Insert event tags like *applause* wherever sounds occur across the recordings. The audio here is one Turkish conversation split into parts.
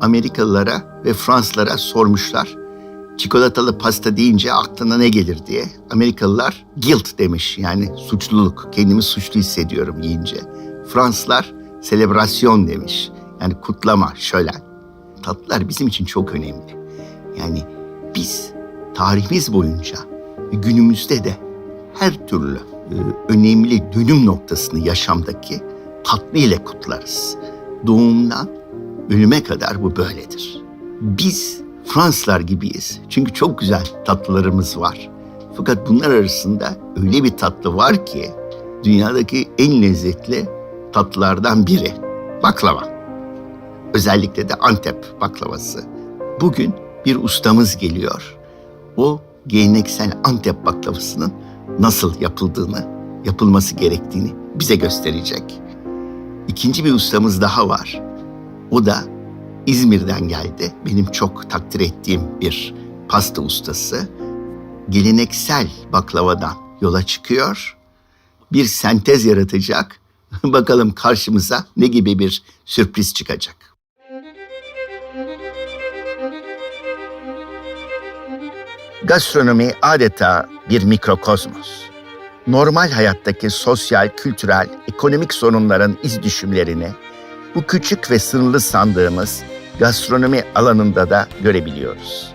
Amerikalılara ve Fransızlara sormuşlar. Çikolatalı pasta deyince aklına ne gelir diye. Amerikalılar guilt demiş yani suçluluk. Kendimi suçlu hissediyorum yiyince. Fransızlar selebrasyon demiş. Yani kutlama, şölen. Tatlılar bizim için çok önemli. Yani biz tarihimiz boyunca günümüzde de her türlü e, önemli dönüm noktasını yaşamdaki tatlı ile kutlarız. Doğumdan ölüme kadar bu böyledir. Biz Fransızlar gibiyiz. Çünkü çok güzel tatlılarımız var. Fakat bunlar arasında öyle bir tatlı var ki dünyadaki en lezzetli tatlılardan biri. Baklava. Özellikle de Antep baklavası. Bugün bir ustamız geliyor. O geleneksel Antep baklavasının nasıl yapıldığını, yapılması gerektiğini bize gösterecek. İkinci bir ustamız daha var. O da İzmir'den geldi. Benim çok takdir ettiğim bir pasta ustası. Geleneksel baklavadan yola çıkıyor. Bir sentez yaratacak. *laughs* Bakalım karşımıza ne gibi bir sürpriz çıkacak. Gastronomi adeta bir mikrokozmos. Normal hayattaki sosyal, kültürel, ekonomik sorunların iz düşümlerini bu küçük ve sınırlı sandığımız gastronomi alanında da görebiliyoruz.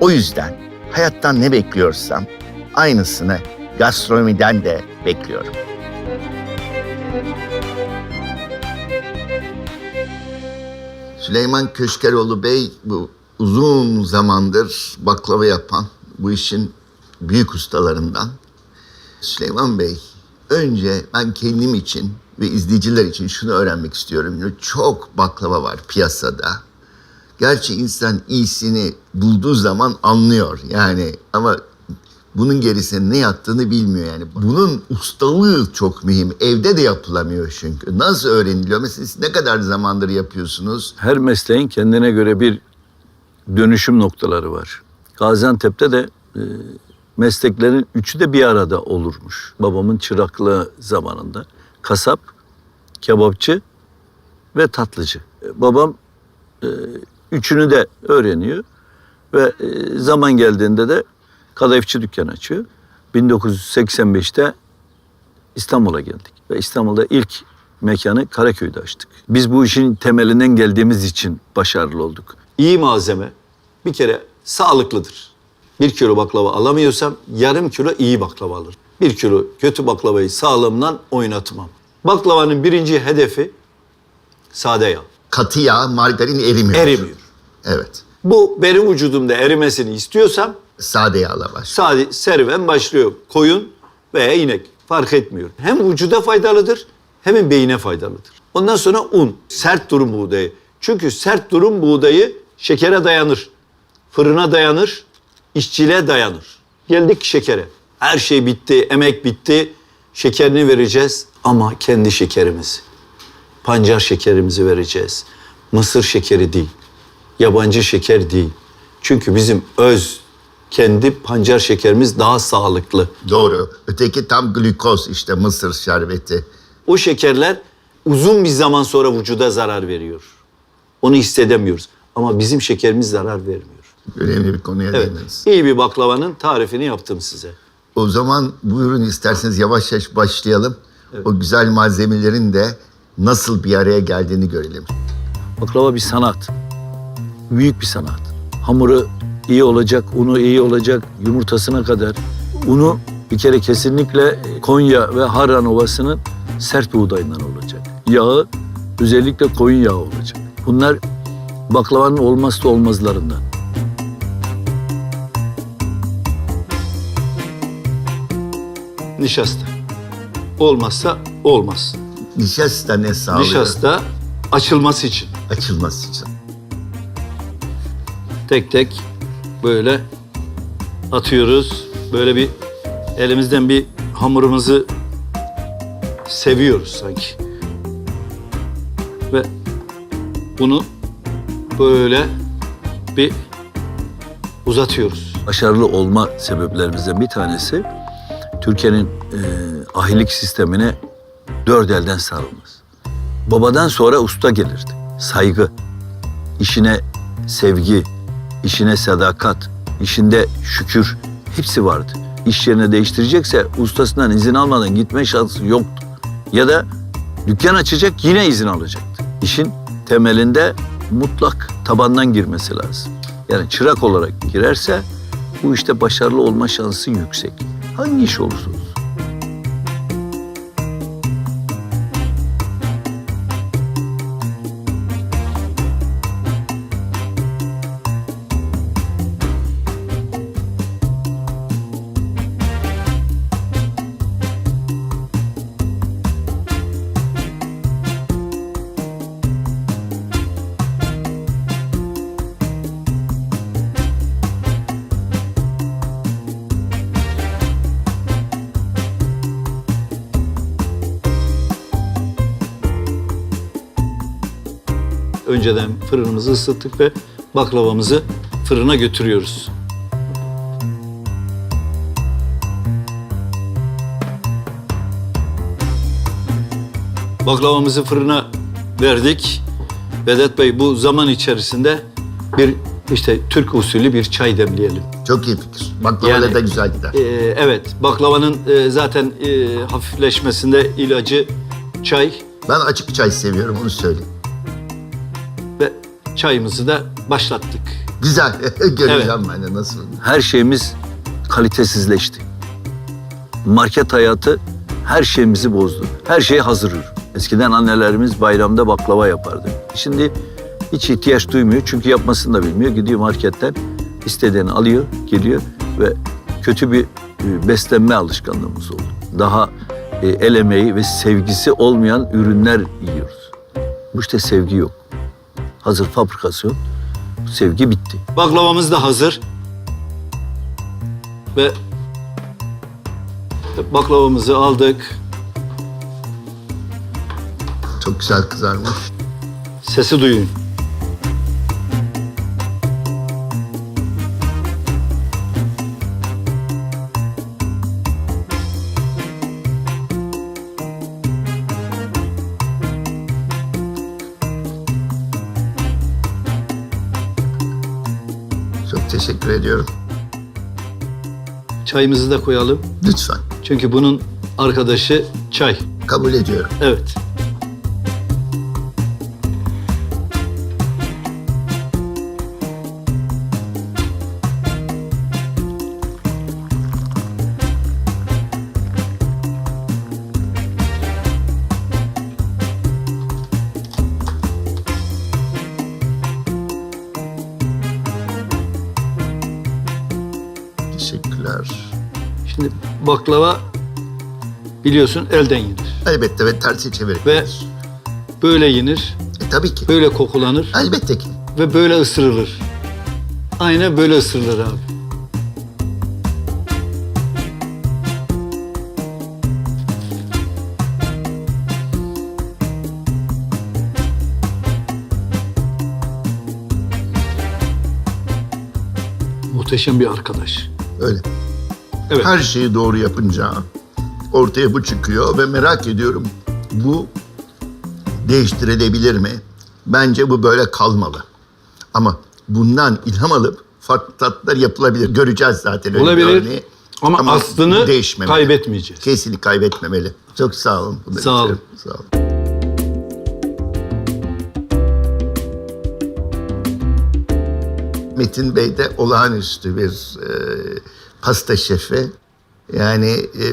O yüzden hayattan ne bekliyorsam aynısını gastronomiden de bekliyorum. Süleyman Köşkeroğlu Bey bu uzun zamandır baklava yapan bu işin büyük ustalarından. Süleyman Bey, önce ben kendim için ve izleyiciler için şunu öğrenmek istiyorum. Çok baklava var piyasada. Gerçi insan iyisini bulduğu zaman anlıyor yani ama bunun gerisine ne yattığını bilmiyor yani. Bunun ustalığı çok mühim. Evde de yapılamıyor çünkü. Nasıl öğreniliyor? Mesela siz ne kadar zamandır yapıyorsunuz? Her mesleğin kendine göre bir dönüşüm noktaları var. Gaziantep'te de e, mesleklerin üçü de bir arada olurmuş. Babamın çıraklığı zamanında. Kasap, kebapçı ve tatlıcı. Babam e, üçünü de öğreniyor ve e, zaman geldiğinde de kadayıfçı dükkan açıyor. 1985'te İstanbul'a geldik ve İstanbul'da ilk mekanı Karaköy'de açtık. Biz bu işin temelinden geldiğimiz için başarılı olduk. İyi malzeme bir kere sağlıklıdır. Bir kilo baklava alamıyorsam yarım kilo iyi baklava alırım. Bir kilo kötü baklavayı sağlığımdan oynatmam. Baklavanın birinci hedefi sade yağ. Katı yağ, margarin erimiyor. Erimiyor. Evet. Bu benim vücudumda erimesini istiyorsam Sade yağla var. Sade serüven başlıyor. Koyun veya inek fark etmiyor. Hem vücuda faydalıdır hem beyine faydalıdır. Ondan sonra un, sert durum buğdayı. Çünkü sert durum buğdayı şekere dayanır. Fırına dayanır, işçiliğe dayanır. Geldik şekere. Her şey bitti, emek bitti. Şekerini vereceğiz ama kendi şekerimizi. Pancar şekerimizi vereceğiz. Mısır şekeri değil. Yabancı şeker değil. Çünkü bizim öz kendi pancar şekerimiz daha sağlıklı. Doğru. Öteki tam glükoz işte mısır şerbeti. O şekerler uzun bir zaman sonra vücuda zarar veriyor. Onu hissedemiyoruz. Ama bizim şekerimiz zarar vermiyor. Önemli bir konuya Evet. değindiniz. İyi bir baklavanın tarifini yaptım size. O zaman buyurun isterseniz yavaş yavaş başlayalım. O güzel malzemelerin de nasıl bir araya geldiğini görelim. Baklava bir sanat. Büyük bir sanat. Hamuru iyi olacak, unu iyi olacak, yumurtasına kadar. Unu bir kere kesinlikle Konya ve Harran Ovası'nın sert buğdayından olacak. Yağı özellikle koyun yağı olacak. Bunlar baklavanın olmazsa olmazlarından. Nişasta. Olmazsa olmaz. Nişasta ne sağlıyor? Nişasta açılması için. Açılması için. tek tek böyle atıyoruz. Böyle bir elimizden bir hamurumuzu seviyoruz sanki. Ve bunu böyle bir uzatıyoruz. Başarılı olma sebeplerimizden bir tanesi Türkiye'nin e, ahilik sistemine dört elden sarılması. Babadan sonra usta gelirdi. Saygı, işine sevgi, işine sadakat, işinde şükür hepsi vardı. İş yerine değiştirecekse ustasından izin almadan gitme şansı yoktu. Ya da dükkan açacak yine izin alacaktı. İşin temelinde mutlak tabandan girmesi lazım. Yani çırak olarak girerse bu işte başarılı olma şansı yüksek. Hangi iş olursa Önceden fırınımızı ısıttık ve baklavamızı fırına götürüyoruz. Baklavamızı fırına verdik. Vedat Bey bu zaman içerisinde bir işte Türk usulü bir çay demleyelim. Çok iyi fikir. Baklavayla Yani- da güzel gider. Ee, evet, baklavanın e, zaten e, hafifleşmesinde ilacı çay Ben açık çay seviyorum onu söyleyeyim. Çayımızı da başlattık. Güzel. *laughs* Göreceğim ben de nasıl. Her şeyimiz kalitesizleşti. Market hayatı her şeyimizi bozdu. Her şey hazır ürün. Eskiden annelerimiz bayramda baklava yapardı. Şimdi hiç ihtiyaç duymuyor çünkü yapmasını da bilmiyor. Gidiyor marketten istediğini alıyor, geliyor ve kötü bir e, beslenme alışkanlığımız oldu. Daha e, el emeği ve sevgisi olmayan ürünler yiyoruz. Bu işte sevgi yok. Hazır fabrikasyon, sevgi bitti. Baklavamız da hazır. Ve baklavamızı aldık. Çok güzel kızarmış. Sesi duyun. Teşekkür ediyorum. Çayımızı da koyalım. Lütfen. Çünkü bunun arkadaşı çay. Kabul ediyorum. Evet. Teşekkürler. Şimdi baklava biliyorsun elden yenir. Elbette ve tersi çevirip. Ve böyle yenir, E, tabii ki. böyle kokulanır Elbette ki. ve böyle ısırılır. Aynen böyle ısırılır abi. Muhteşem bir arkadaş. Öyle. Evet. Her şeyi doğru yapınca ortaya bu çıkıyor ve merak ediyorum bu değiştirilebilir mi? Bence bu böyle kalmalı. Ama bundan ilham alıp farklı tatlar yapılabilir. Göreceğiz zaten. öyle bir Olabilir. örneği. Ama aslını değişmemeli. kaybetmeyeceğiz. Kesinlikle kaybetmemeli. Çok sağ olun. Bunları Sağ olun. için. Sağ olun. Metin Bey de olağanüstü bir e, pasta şefi. Yani e,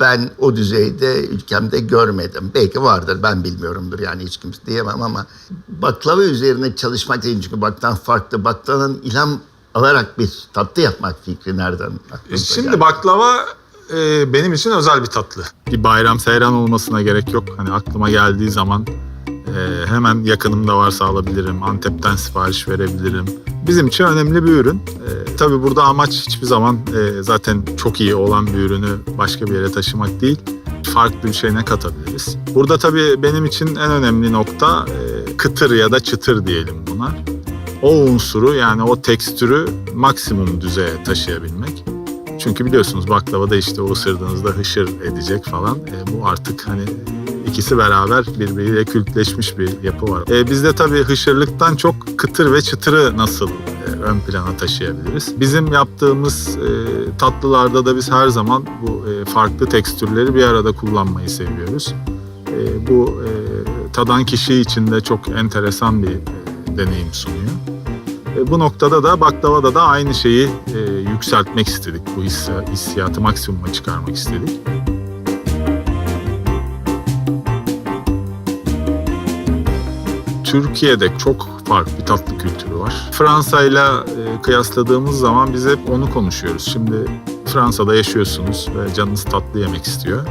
ben o düzeyde ülkemde görmedim. Belki vardır ben bilmiyorumdur yani hiç kimse diyemem ama baklava üzerine çalışmak değil çünkü baktan farklı. Baklavanın ilham alarak bir tatlı yapmak fikri nereden aklınıza Şimdi geldi? baklava e, benim için özel bir tatlı. Bir bayram seyran olmasına gerek yok. Hani aklıma geldiği zaman e, hemen yakınımda varsa alabilirim. Antep'ten sipariş verebilirim. Bizim için önemli bir ürün. E, tabii burada amaç hiçbir zaman e, zaten çok iyi olan bir ürünü başka bir yere taşımak değil. Farklı bir şey ne katabiliriz? Burada tabii benim için en önemli nokta e, kıtır ya da çıtır diyelim buna. O unsuru yani o tekstürü maksimum düzeye taşıyabilmek. Çünkü biliyorsunuz baklavada işte o ısırdığınızda hışır edecek falan. E, bu artık hani ikisi beraber birbiriyle kültleşmiş bir yapı var. E, bizde tabii hışırlıktan çok kıtır ve çıtırı nasıl ön plana taşıyabiliriz? Bizim yaptığımız e, tatlılarda da biz her zaman bu e, farklı tekstürleri bir arada kullanmayı seviyoruz. E, bu e, tadan kişi için de çok enteresan bir e, deneyim sunuyor. E, bu noktada da baklavada da aynı şeyi e, yükseltmek istedik. Bu hissi- hissiyatı maksimuma çıkarmak istedik. Türkiye'de çok farklı bir tatlı kültürü var. Fransa ile kıyasladığımız zaman biz hep onu konuşuyoruz. Şimdi Fransa'da yaşıyorsunuz ve canınız tatlı yemek istiyor.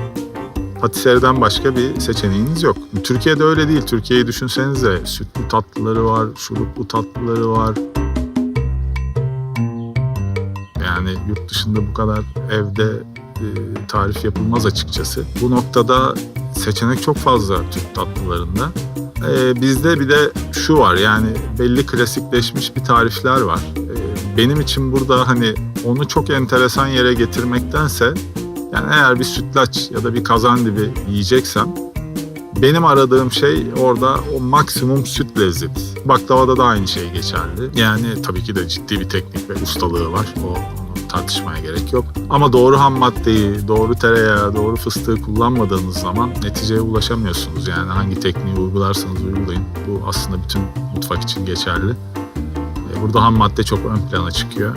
Patiseriden başka bir seçeneğiniz yok. Türkiye'de öyle değil. Türkiye'yi düşünsenize sütlü tatlıları var, şuruplu tatlıları var. Yani yurt dışında bu kadar evde e, tarif yapılmaz açıkçası. Bu noktada seçenek çok fazla Türk tatlılarında. E, bizde bir de şu var yani belli klasikleşmiş bir tarifler var. E, benim için burada hani onu çok enteresan yere getirmektense yani eğer bir sütlaç ya da bir kazandibi yiyeceksem benim aradığım şey orada o maksimum süt lezzeti. Baklavada da aynı şey geçerli. Yani tabii ki de ciddi bir teknik ve ustalığı var. O tartışmaya gerek yok. Ama doğru ham maddeyi, doğru tereyağı, doğru fıstığı kullanmadığınız zaman neticeye ulaşamıyorsunuz. Yani hangi tekniği uygularsanız uygulayın. Bu aslında bütün mutfak için geçerli. E, Burada ham madde çok ön plana çıkıyor.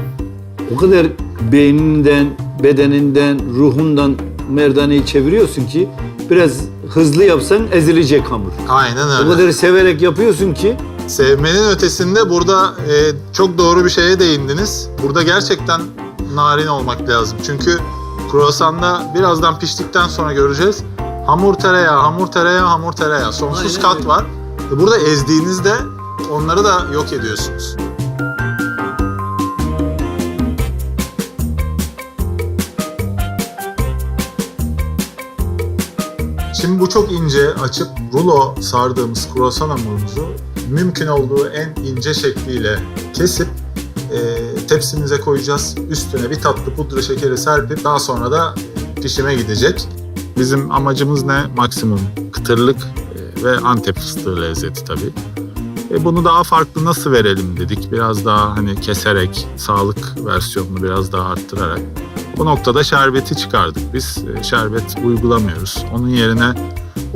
O kadar beyninden, bedeninden, ruhundan merdaneyi çeviriyorsun ki biraz hızlı yapsan ezilecek hamur. Aynen O kadar severek yapıyorsun ki Sevmenin ötesinde burada e, çok doğru bir şeye değindiniz. Burada gerçekten narin olmak lazım. Çünkü kruvasanda birazdan piştikten sonra göreceğiz. Hamur tereyağı, hamur tereyağı, hamur tereyağı. Sonsuz Aynen kat öyle. var. E, burada ezdiğinizde onları da yok ediyorsunuz. Şimdi bu çok ince açıp rulo sardığımız kruvasan hamurumuzu mümkün olduğu en ince şekliyle kesip e, tepsimize koyacağız. Üstüne bir tatlı pudra şekeri serpip daha sonra da pişime gidecek. Bizim amacımız ne? Maksimum kıtırlık e, ve antep fıstığı lezzeti tabii. E, bunu daha farklı nasıl verelim dedik. Biraz daha hani keserek, sağlık versiyonunu biraz daha arttırarak. Bu noktada şerbeti çıkardık biz. E, Şerbet uygulamıyoruz. Onun yerine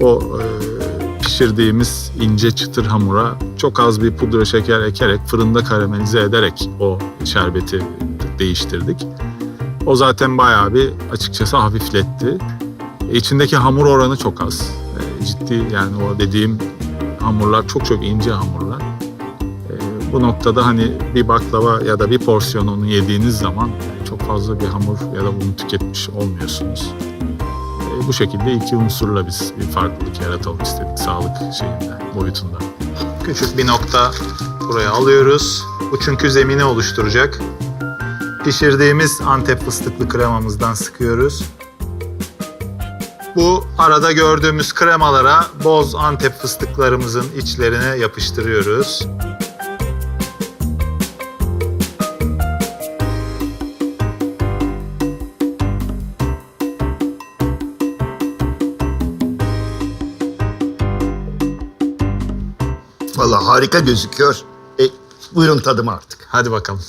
o e, pişirdiğimiz ince çıtır hamura çok az bir pudra şeker ekerek fırında karamelize ederek o şerbeti değiştirdik. O zaten bayağı bir açıkçası hafifletti. E, İçindeki hamur oranı çok az. E, Ciddi yani o dediğim hamurlar çok çok ince hamurlar. E, Bu noktada hani bir baklava ya da bir porsiyon onu yediğiniz zaman çok fazla bir hamur ya da un tüketmiş olmuyorsunuz. Bu şekilde iki unsurla biz bir farklılık yaratalım istedik sağlık şeyinde, boyutunda. Küçük bir nokta buraya alıyoruz. Bu çünkü zemini oluşturacak. Pişirdiğimiz Antep fıstıklı kremamızdan sıkıyoruz. Bu arada gördüğümüz kremalara boz Antep fıstıklarımızın içlerine yapıştırıyoruz. Harika gözüküyor. E, buyurun tadım artık. Hadi bakalım.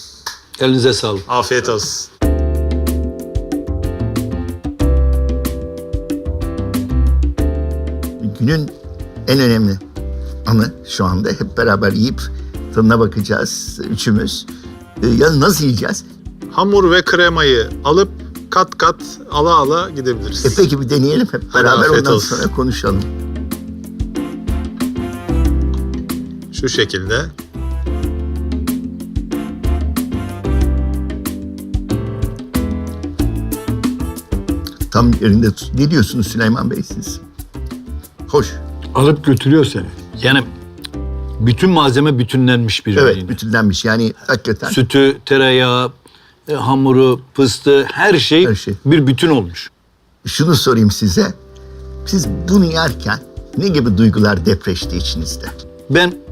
elinize sağlık. Afiyet olsun. Günün en önemli anı şu anda hep beraber yiyip tadına bakacağız üçümüz. E, ya nasıl yiyeceğiz? Hamur ve kremayı alıp kat kat ala ala gidebiliriz. E peki bir deneyelim hep Hadi beraber afiyet ondan olsun. sonra konuşalım. Şu şekilde. Tam yerinde tut. Ne diyorsunuz Süleyman Bey siz? Hoş. Alıp götürüyor seni. Yani bütün malzeme bütünlenmiş bir Evet bütünlenmiş yani hakikaten. Sütü, tereyağı, e, hamuru, fıstığı her şey, Her şey. bir bütün olmuş. Şunu sorayım size. Siz bunu yerken ne gibi duygular depreşti içinizde? Ben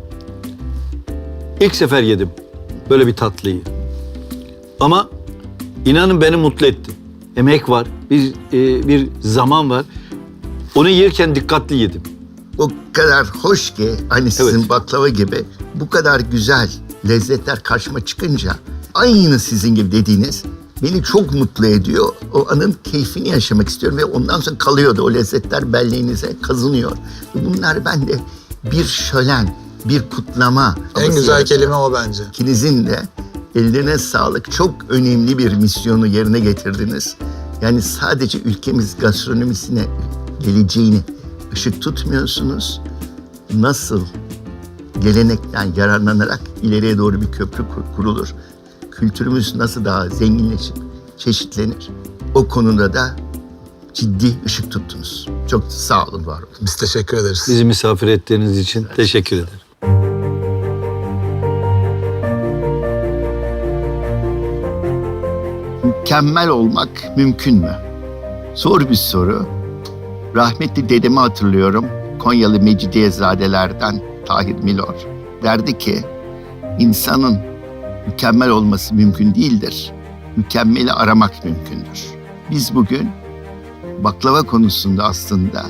ilk sefer yedim böyle bir tatlıyı. Ama inanın beni mutlu etti. Emek var, bir e, bir zaman var. Onu yerken dikkatli yedim. O kadar hoş ki hani sizin Evet. baklava gibi bu kadar güzel lezzetler karşıma çıkınca aynı sizin gibi dediğiniz beni çok mutlu ediyor. O anın keyfini yaşamak istiyorum ve ondan sonra kalıyordu. O lezzetler belleğinize kazınıyor. Bunlar bende bir şölen, bir kutlama. En güzel yaratıyor. kelime o bence. İkinizin de ellerine sağlık. Çok önemli bir misyonu yerine getirdiniz. Yani sadece ülkemiz gastronomisine geleceğini ışık tutmuyorsunuz. Nasıl gelenekten yararlanarak ileriye doğru bir köprü kur- kurulur. Kültürümüz nasıl daha zenginleşip çeşitlenir. O konuda da ciddi ışık tuttunuz. Çok sağ olun, var olun. Biz teşekkür ederiz. Bizi misafir ettiğiniz için teşekkür ederim. Mükemmel olmak mümkün mü? Zor bir soru. Rahmetli dedemi hatırlıyorum. Konyalı Mecidiyezadelerden Tahir Milor. Derdi ki insanın mükemmel olması mümkün değildir. Mükemmeli aramak mümkündür. Biz bugün baklava konusunda aslında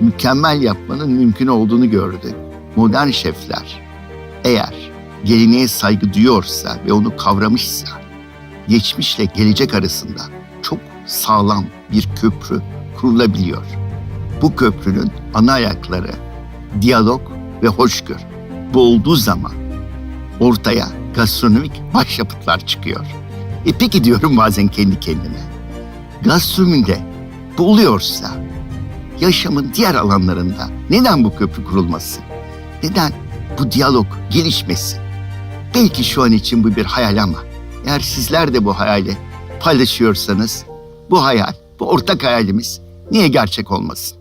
mükemmel yapmanın mümkün olduğunu gördük. Modern şefler eğer geleneğe saygı duyuyorsa ve onu kavramışsa geçmişle gelecek arasında çok sağlam bir köprü kurulabiliyor. Bu köprünün ana ayakları diyalog ve hoşgörü. Bu olduğu zaman ortaya gastronomik başyapıtlar çıkıyor. E peki diyorum bazen kendi kendime. Gastronomide bu oluyorsa yaşamın diğer alanlarında neden bu köprü kurulması? Neden bu diyalog gelişmesi? Belki şu an için bu bir hayal ama eğer sizler de bu hayali paylaşıyorsanız bu hayal, bu ortak hayalimiz niye gerçek olmasın?